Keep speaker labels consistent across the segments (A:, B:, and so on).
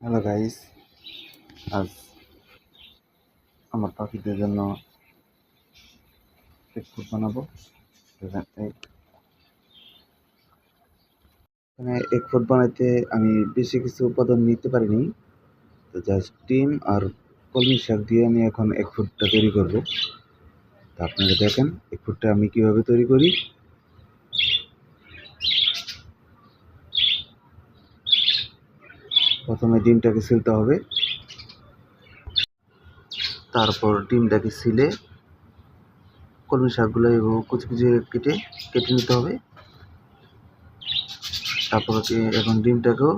A: Hello guys আজ আমার পাখিদের জন্য ফুড বানাবো। এখানে এক ফুড বানাইতে আমি বেশি কিছু উপাদান নিতে পারিনি। তো জাস্ট ডিম আর কলমি শাক দিয়ে আমি এখন এক ফুডটা তৈরি করব। তো আপনারা দেখেন এক ফুডটা আমি কীভাবে তৈরি করি। প্রথমে ডিমটাকে ছিলতে হবে। তারপর ডিমটাকে ছিলে কলমি শাকগুলো এবং কুচি কুচি কেটে কেটে নিতে হবে। তারপর হচ্ছে এখন ডিমটাকেও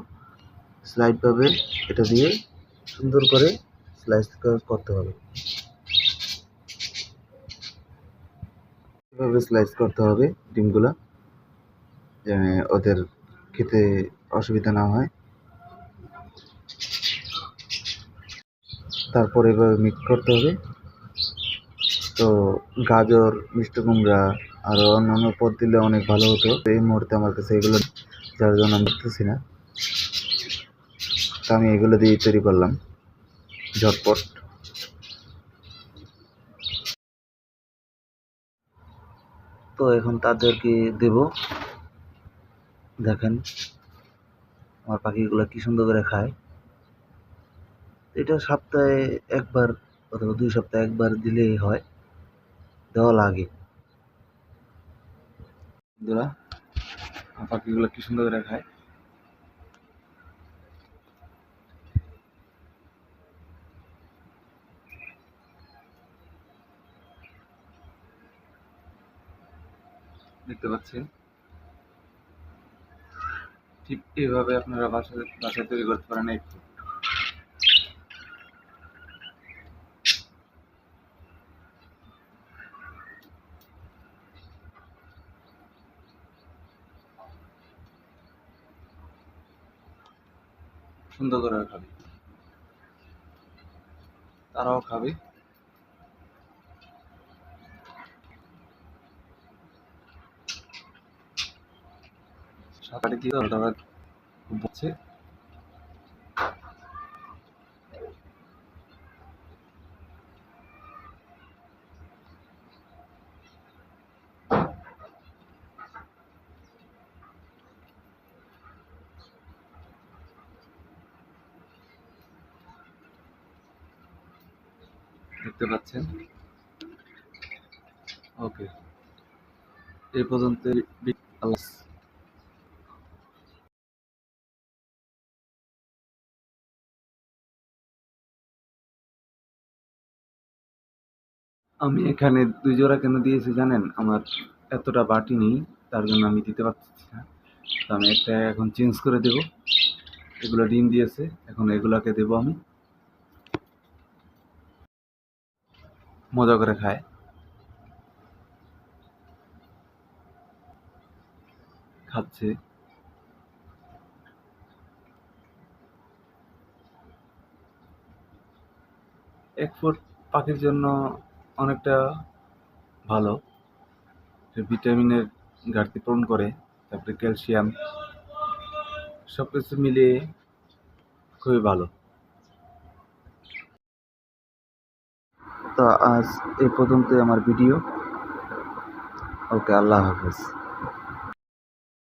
A: স্লাইডভাবে এটা দিয়ে সুন্দর করে স্লাইস করতে হবে। এভাবে স্লাইস করতে হবে ডিমগুলো ওদের খেতে অসুবিধা না হয়। তারপর এভাবে মিক্স করতে হবে। তো গাজর, মিষ্টি কুমড়া আরও অন্যান্য পদ দিলে অনেক ভালো হতো। এই মুহূর্তে আমার কাছে এগুলো যার জন্য আমি দেখতেছি না। তো আমি এগুলো দিয়ে তৈরি করলাম। ঝটপট। তো এখন তাদেরকে দেব। দেখেন, আমার পাখিগুলো কি সুন্দর করে খায়। এটা সপ্তাহে একবার অথবা দুই সপ্তাহে একবার দিলেই হয়। দেওয়া লাগে। পাখিগুলো কি সুন্দর করে খায়? দেখতে পাচ্ছেন? ঠিক এইভাবে আপনারা বাসা বাসায় তৈরি করতে পারেন এই সুন্দর করে খাবে। তারাও খাবে। সকালে দিয়ে ওটা দেখতে পাচ্ছেন। ওকে এই পর্যন্ত আমি এখানে দুই জোড়া কেন দিয়েছি জানেন? আমার এতটা বাটি নেই, তার জন্য আমি দিতে পারছি না। তো আমি একটা এখন চেঞ্জ করে দেব। এগুলো ডিম দিয়েছে, এখন এগুলাকে দেব আমি। মজা করে খায়। খাচ্ছে। এক ফুট পাখির জন্য অনেকটা ভালো। ভিটামিনের ঘাটতি পূরণ করে, তারপরে ক্যালসিয়াম সব কিছু মিলিয়ে খুবই ভালো। তো আজ এই পর্যন্তই আমার ভিডিও ওকে আল্লাহ হাফেজ।